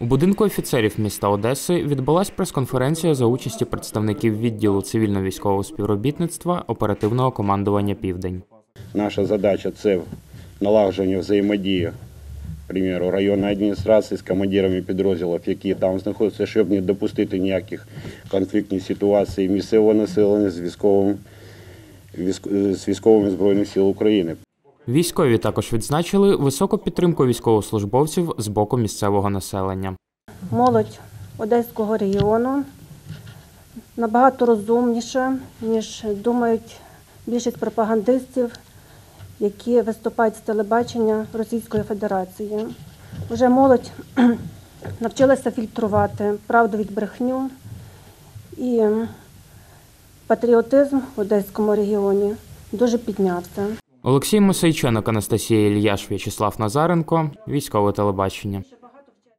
У будинку офіцерів міста Одеси відбулася прес-конференція за участі представників відділу цивільно-військового співробітництва оперативного командування Південь. Наша задача це налагодження взаємодії, примеру, районної адміністрації з командирами підрозділів, які там знаходяться, щоб не допустити ніяких конфліктних ситуацій місцевого населення з військовим військ- з збройних сил України. Військові також відзначили високу підтримку військовослужбовців з боку місцевого населення. молодь Одеського регіону набагато розумніша, ніж думають більшість пропагандистів, які виступають з телебачення Російської Федерації. Вже молодь навчилася фільтрувати правду від брехню і патріотизм в Одеському регіоні дуже піднявся. Олексій Мосейченок, Анастасія Ільяш, В'ячеслав Назаренко, військове телебачення.